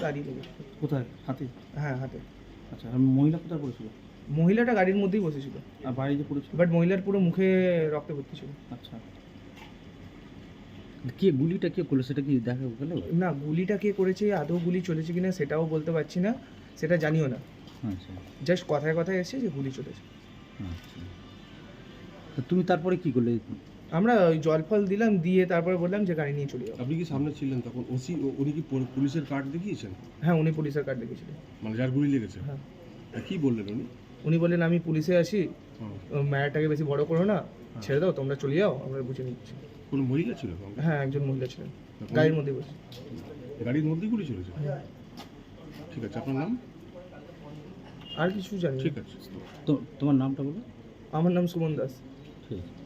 গাড়ি লেগেছে কোথায়? হাতে? হ্যাঁ হাতে। আচ্ছা আর মহিলা কোথায় পড়েছিল? মহিলাটা গাড়ির মধ্যেই বসেছিল। আর যে পড়েছিল? বাট মহিলার পুরো মুখে রক্তে ভর্তি ছিল। আচ্ছা। কে গুলিটা কে করল সেটা কি দেখা গেল না গুলিটা কে করেছে আদৌ গুলি চলেছে কিনা সেটাও বলতে পারছি না সেটা জানিও না। আচ্ছা। জাস্ট কথায় কথায় এসেছে যে গুলি চলেছে। আচ্ছা। তুমি তারপরে কি করলে? আমরা ওই জল ফল দিলাম দিয়ে তারপরে বললাম যে গাড়ি নিয়ে চলে যাও। আপনি কি সামনে ছিলেন তখন? ওসি উনি কি পো- পুলিশের কার্ড দেখিয়েছেন? হ্যাঁ উনি পুলিশের কার্ড দেখেছিলেন মানে যার গুলি লেগেছে? হ্যাঁ। তা কি বললেন উনি? উনি বললেন আমি পুলিশে আসি হুম। ম্যাটারটাকে বেশি বড় করো না। ছেড়ে দাও তোমরা চলে যাও আমরা বুঝে নিচ্ছি। কোনো মহিলা ছিল সঙ্গে? হ্যাঁ একজন মহিলা ছিলেন। গাড়ির মধ্যে বসে। গাড়ির মধ্যেই গুলি চলেছে? ঠিক আছে আপনার নাম? আর কিছু জানি না। ঠিক আছে। তো তোমার নামটা বলো। আমার নাম সুমন দাস। ঠিক আছে।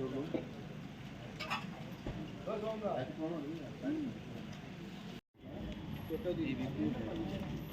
Thank you.